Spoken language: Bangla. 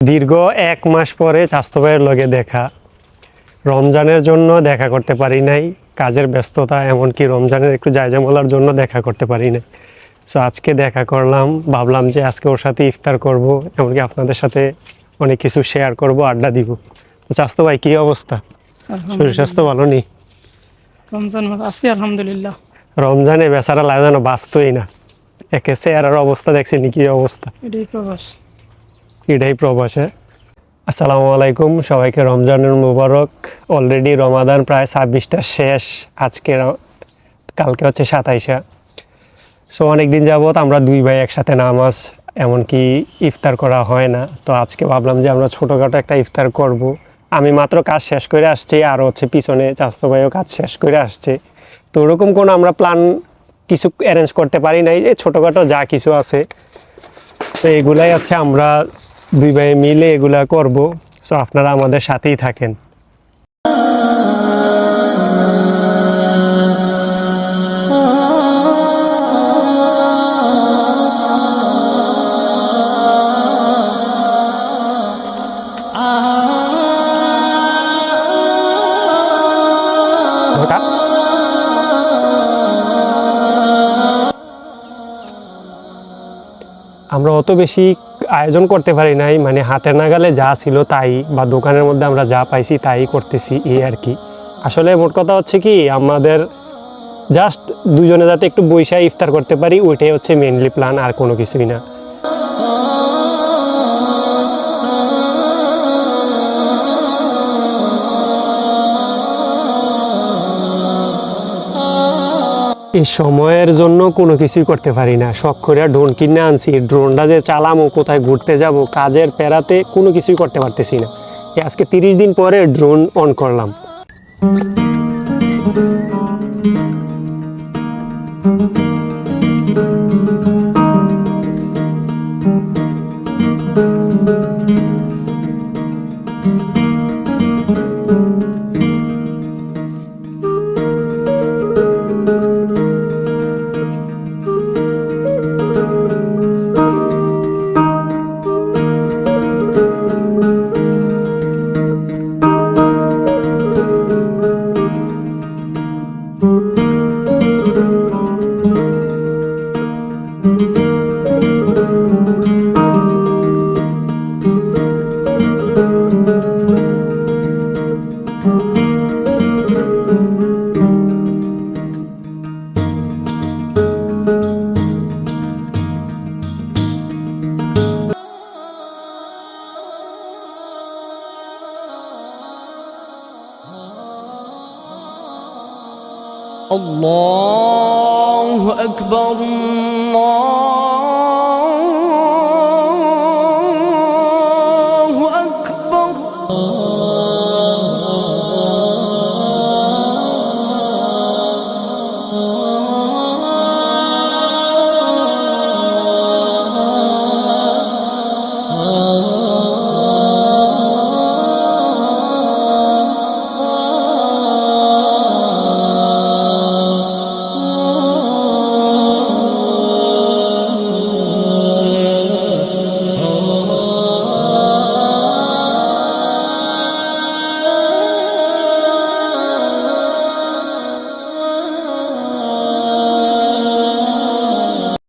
দীর্ঘ এক মাস পরে ভাইয়ের লগে দেখা। রমজানের জন্য দেখা করতে পারি নাই কাজের ব্যস্ততা এমনকি রমজানের একটু জায়জামলার জন্য দেখা করতে পারি নাই। সো আজকে দেখা করলাম ভাবলাম যে আজকে ওর সাথে ইফতার করব এমনকি আপনাদের সাথে অনেক কিছু শেয়ার করব আড্ডা দিব। তো স্বাস্থ্য ভাই কী অবস্থা? শরীর স্বাস্থ্য ভালো নেই রমজান আজকে আলহামদুলিল্লাহ। রমজানে বেচারা লাগে যেন বাঁচতই না। একে চেয়ারের অবস্থা দেখছি নি কি অবস্থা? এটাই প্রবাস। এটাই প্রবাসে আসসালামু আলাইকুম, সবাইকে রমজানের মুবারক। অলরেডি রমাদান প্রায় ছাব্বিশটা শেষ, আজকে কালকে হচ্ছে সাতাইশা। সো অনেক দিন যাবত আমরা দুই ভাই একসাথে নামাজ, এমনকি ইফতার করা হয় না। তো আজকে ভাবলাম যে আমরা ছোটোখাটো একটা ইফতার করব। আমি মাত্র কাজ শেষ করে আসছি, আর হচ্ছে পিছনে চাস্তো ভাইও কাজ শেষ করে আসছে। তো ওরকম কোনো আমরা প্ল্যান কিছু অ্যারেঞ্জ করতে পারি নাই যে ছোটোখাটো যা কিছু আছে। তো এগুলাই আছে আমরা দুই ভাই মিলে এগুলা করব। সো আপনারা আমাদের সাথেই থাকেন। আমরা অত বেশি আয়োজন করতে পারি নাই মানে হাতের নাগালে যা ছিল তাই বা দোকানের মধ্যে আমরা যা পাইছি তাই করতেছি, এই আর কি। আসলে মোট কথা হচ্ছে কি, আমাদের জাস্ট দুজনে যাতে একটু বৈশাখ ইফতার করতে পারি, ওইটাই হচ্ছে মেনলি প্ল্যান আর কোনো কিছুই না। এই সময়ের জন্য কোনো কিছুই করতে পারি না। শখ করে ড্রোন কিনে আনছি। ড্রোনটা যে চালামো, কোথায় ঘুরতে যাব, কাজের পেরাতে কোনো কিছুই করতে পারতেছি না। আজকে তিরিশ দিন পরে ড্রোন অন করলাম। الله أكبر الله